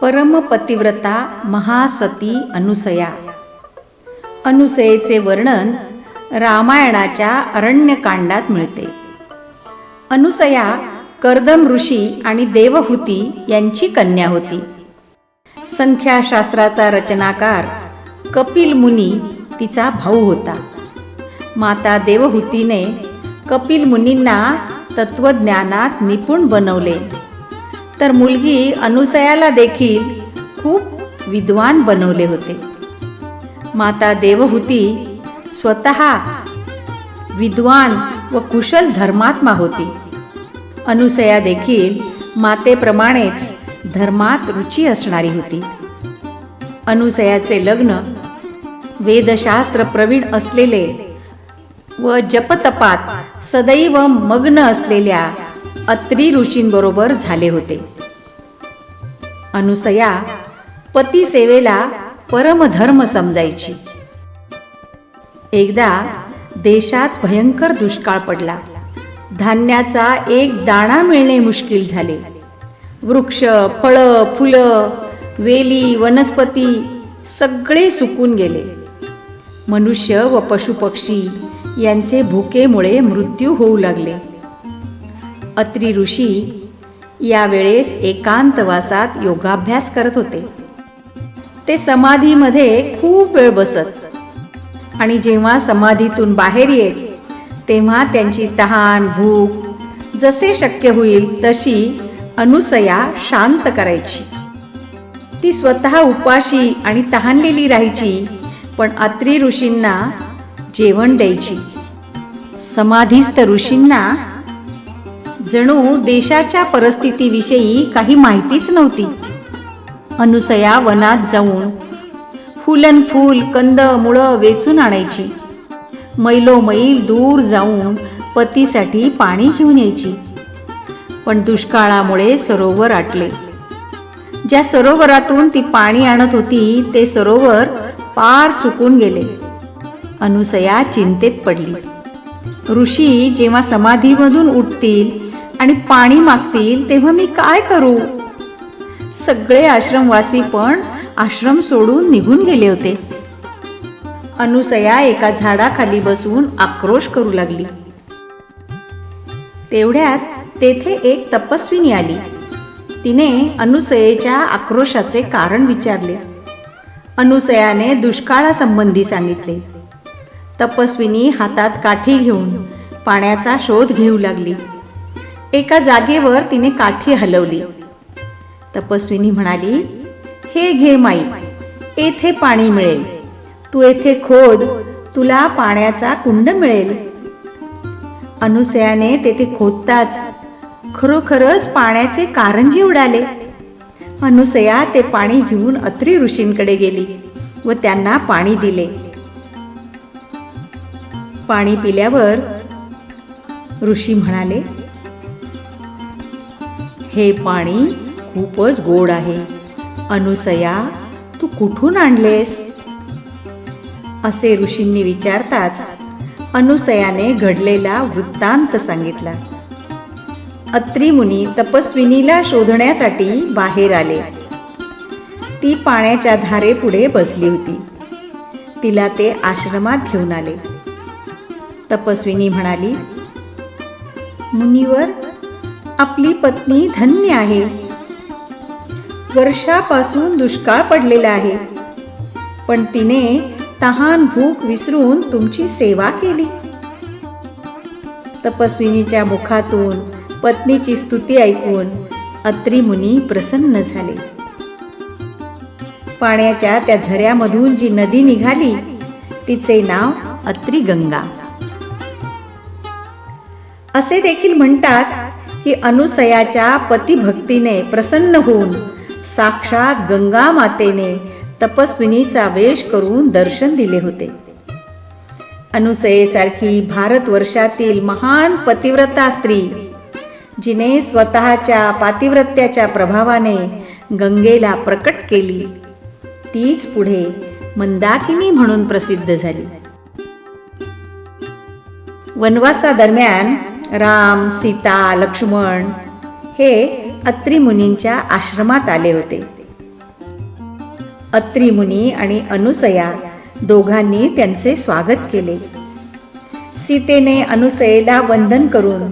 परमपतिव्रता महासती अनुसया. अनुसयेचे वर्णन रामायणाच्या अरण्यकांडात मिळते. अनुसया कर्दम ऋषी आणि देवहूती यांची कन्या होती. संख्याशास्त्राचा रचनाकार कपिल मुनी तिचा भाऊ होता. माता देवहूतीने कपिल मुनींना तत्वज्ञानात निपुण बनवले. तर मुलगी अनुसयाला देखील खूप विद्वान बनवले होते. माता देवहूती स्वतः विद्वान व कुशल धर्मात्मा होती. अनुसया देखील मातेप्रमाणेच धर्मात रुची असणारी होती. अनुसयाचे लग्न वेदशास्त्र प्रवीण असलेले व जपतपात सदैव मग्न असलेल्या अत्री ऋषींबरोबर झाले होते. अनुसया पती सेवेला परमधर्म समजायची. एकदा देशात भयंकर दुष्काळ पडला. धान्याचा एक दाणा मिळणे मुश्किल झाले. वृक्ष फळं फुलं वेली वनस्पती सगळे सुकून गेले. मनुष्य व पशुपक्षी यांचे भुकेमुळे मृत्यू होऊ लागले. अत्री ऋषी यावेळेस एकांतवासात योगाभ्यास करत होते. ते समाधीमध्ये खूप वेळ बसत. आणि जेव्हा समाधीतून बाहेर येत तेव्हा त्यांची तहान भूक जसे शक्य होईल तशी अनुसया शांत करायची. ती स्वतः उपाशी आणि तहानलेली राहायची पण अत्री ऋषींना जेवण द्यायची. समाधीस्थ ऋषींना जणू देशाच्या परिस्थितीविषयी काही माहितीच नव्हती. अनुसया वनात जाऊन फुलन फूल कंद मुळं वेचून आणायची. मैलोमैल दूर जाऊन पतीसाठी पाणी घेऊन यायची. पण दुष्काळामुळे सरोवर आटले. ज्या सरोवरातून ती पाणी आणत होती ते सरोवर पार सुकून गेले. अनुसया चिंतेत पडली. ऋषी जेव्हा समाधीमधून उठतील आणि पाणी मागतील तेव्हा मी काय करू? सगळे आश्रमवासी पण आश्रम सोडून निघून गेले होते. अनुसया एका झाडाखाली बसून आक्रोश करू लागली. तेवढ्यात तेथे एक तपस्विनी आली. तिने अनुसयेच्या आक्रोशाचे कारण विचारले. अनुसयाने दुष्काळासंबंधी सांगितले. तपस्विनी हातात काठी घेऊन पाण्याचा शोध घेऊ लागली. एका जागेवर तिने काठी हलवली. तपस्विनी म्हणाली हे घे माई येथे पाणी मिळेल. तू येथे खोद तुला पाण्याचा कुंड मिळेल. अनुसयाने तेथे खोदताच खरोखरच पाण्याचे कारंजी उडाले. अनुसया ते पाणी घेऊन अत्री ऋषींकडे गेली व त्यांना पाणी दिले. पाणी पिल्यावर ऋषी म्हणाले हे पाणी खूपच गोड आहे. अनुसया तू कुठून आणलेस? असे ऋषींनी विचारताच अनुसयाने घडलेला वृत्तांत सांगितला. अत्री मुनी तपस्विनीला शोधण्यासाठी बाहेर आले. ती पाण्याच्या धारेपुढे बसली होती. तिला ते आश्रमात घेऊन आले. तपस्विनी म्हणाली मुनीवर आपली पत्नी धन्य आहे. वर्षापासून दुष्काळ पडलेला आहे. पण तिने तहान भूक विसरून तुमची सेवा केली. तपस्विनीच्या मुखातून पत्नीची स्तुती ऐकून अत्री मुनी प्रसन्न झाले. पाण्याच्या त्या झऱ्यामधून जी नदी निघाली तिचे नाव अत्री गंगा असे देखील म्हणतात की अनुसयाच्या पतिभक्तीने प्रसन्न होऊन साक्षात गंगा मातेने तपस्विनीचा वेश करून दर्शन दिले होते. अनुसयेसारखी भारतवर्षातील महान पतिव्रता स्त्री जिने स्वतःच्या पातिव्रत्याच्या प्रभावाने गंगेला प्रकट केली तीच पुढे मंदाकिनी म्हणून प्रसिद्ध झाली. वनवासादरम्यान राम सीता लक्ष्मण हे अत्री मुनींच्या आश्रमात आले होते. अत्री मुनी आणि अनुसया दोघांनी त्यांचे स्वागत केले. सीतेने अनुसयेला वंदन करून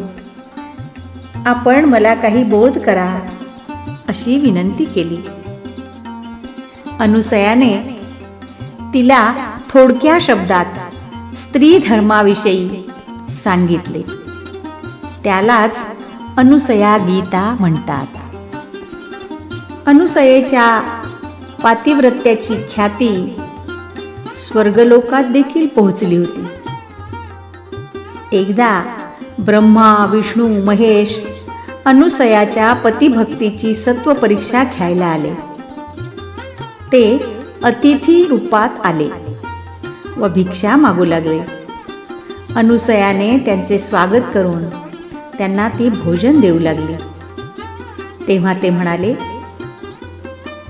आपण मला काही बोध करा अशी विनंती केली. अनुसयाने तिला थोडक्या शब्दात स्त्री धर्माविषयी सांगितले. त्यालाच अनुसया गीता म्हणतात. अनुसयेच्या पातिव्रत्याची ख्याती स्वर्गलोकात देखील पोहोचली होती. एकदा ब्रह्मा विष्णू महेश अनुसयाच्या पतिभक्तीची सत्व परीक्षा घ्यायला आले. ते अतिथी रूपात आले व भिक्षा मागू लागले. अनुसयाने त्यांचे स्वागत करून त्यांना ती भोजन देऊ लागली. तेव्हा ते म्हणाले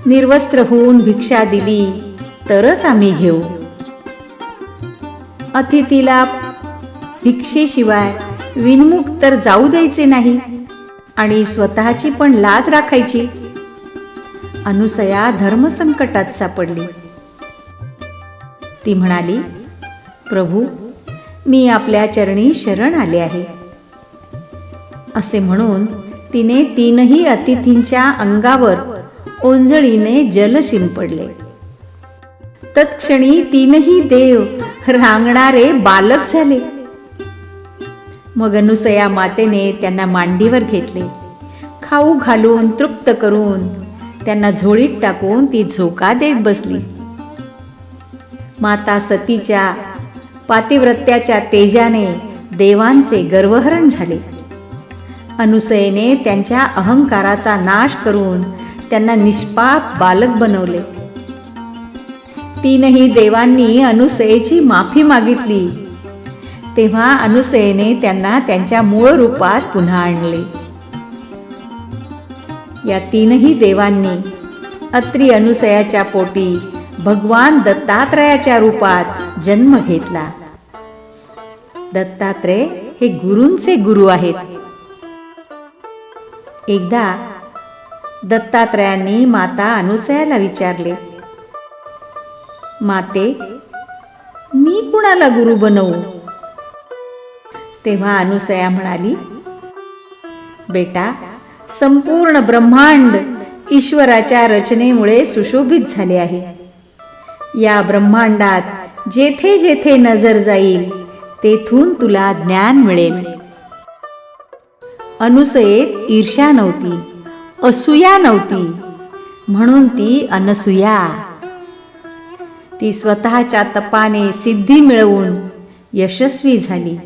निर्वस्त्र होऊन भिक्षा दिली तरच आम्ही घेऊ. अतिथीला भिक्षेशिवाय विनमुख तर जाऊ द्यायचे नाही आणि स्वतःची पण लाज राखायची. अनुसया धर्मसंकटात सापडली. ती म्हणाली प्रभू मी आपल्या चरणी शरण आले आहे. असे म्हणून तिने तीनही अतिथींच्या अंगावर ओंजळीने जल शिंपडले. तत्क्षणी तीनही देव रांगणारे बालक झाले. मग अनुसया मातेने त्यांना मांडीवर घेतले. खाऊ घालून तृप्त करून त्यांना झोळीत टाकून ती झोका देत बसली. माता सतीच्या पातिव्रत्याच्या तेजाने देवांचे गर्वहरण झाले. अनुसयेने त्यांच्या अहंकाराचा नाश करून त्यांना निष्पाप बालक बनवले. तीनही देवांनी अनुसयेची माफी मागितली. तेव्हा अनुसयेने त्यांना त्यांच्या मूळ रूपात पुन्हा आणले. या तीनही देवांनी अत्री अनुसयाच्या पोटी भगवान दत्तात्रयाच्या रूपात जन्म घेतला. दत्तात्रय हे गुरूंचे गुरु आहेत. एकदा दत्तात्रयांनी माता अनुसयाला विचारले माते मी कुणाला गुरु बनवू? तेव्हा अनुसया म्हणाली बेटा संपूर्ण ब्रह्मांड ईश्वराच्या रचनेमुळे सुशोभित झाले आहे. या ब्रह्मांडात जेथे जेथे नजर जाईल तेथून तुला ज्ञान मिळेल. अनुसयेत ईर्ष्या नव्हती असूया नव्हती म्हणून ती अनसूया. ती स्वतःच्या तपाने सिद्धी मिळवून यशस्वी झाली.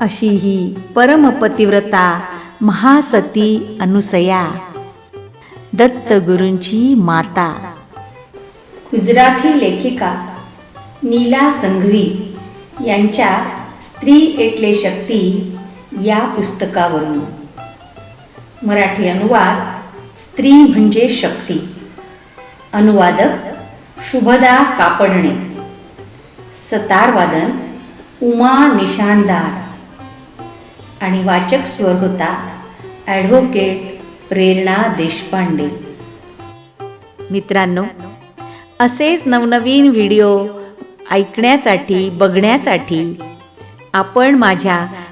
अशी ही परमपतिव्रता महासती अनुसया. दत्तगुरूंची माता. गुजराती लेखिका नीला संघवी यांच्या स्त्री एटले शक्ती या पुस्तकावरून. मराठी अनुवाद स्त्री म्हणजे शक्ती. अनुवादक शुभदा कापडणे. सतारवादन उमा निशाणदार. आणि वाचक स्वर होता ॲडव्होकेट प्रेरणा देशपांडे. मित्रांनो असेच नवनवीन व्हिडिओ ऐकण्यासाठी बघण्यासाठी आपण माझ्या